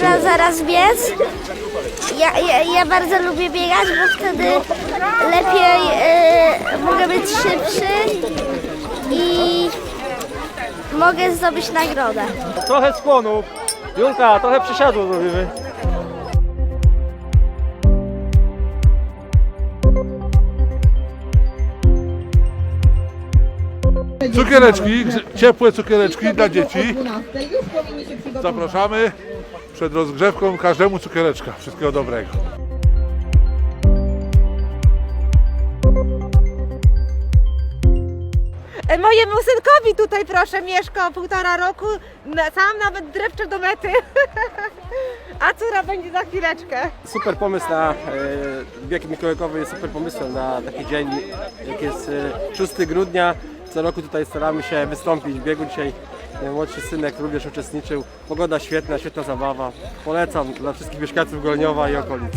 zaraz biec. Ja, ja, ja bardzo lubię biegać, bo wtedy lepiej e, mogę być szybszy i mogę zdobyć nagrodę. Trochę skłonu. Julka, trochę przysiadu zrobimy. Cukiereczki, ciepłe cukiereczki dla dzieci. Zapraszamy przed rozgrzewką każdemu cukiereczka. Wszystkiego dobrego. E, Mojemu synkowi tutaj proszę mieszka półtora roku, sam nawet drewcze do mety. A córa będzie za chwileczkę. Super pomysł na e, bieg mikołajkowy jest super pomysłem na taki dzień, jak jest e, 6 grudnia. Co roku tutaj staramy się wystąpić w biegu. Dzisiaj młodszy synek również uczestniczył. Pogoda świetna, świetna zabawa. Polecam dla wszystkich mieszkańców Goleniowa i okolic.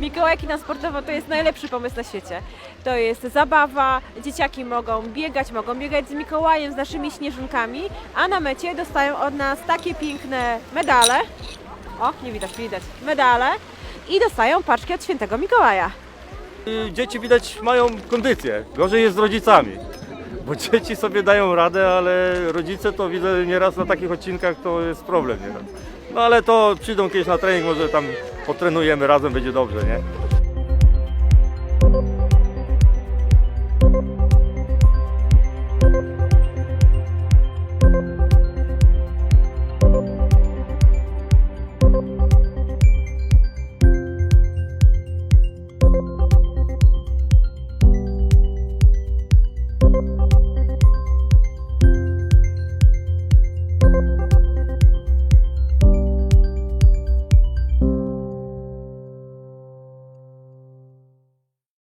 Mikołajki na sportowo to jest najlepszy pomysł na świecie. To jest zabawa, dzieciaki mogą biegać, mogą biegać z Mikołajem, z naszymi śnieżynkami, a na mecie dostają od nas takie piękne medale. O, nie widać, widać. Medale. I dostają paczki od świętego Mikołaja. Dzieci widać mają kondycję. Gorzej jest z rodzicami. Bo dzieci sobie dają radę, ale rodzice to widzę nieraz na takich odcinkach to jest problem nieraz. No ale to przyjdą kiedyś na trening, może tam potrenujemy razem, będzie dobrze, nie?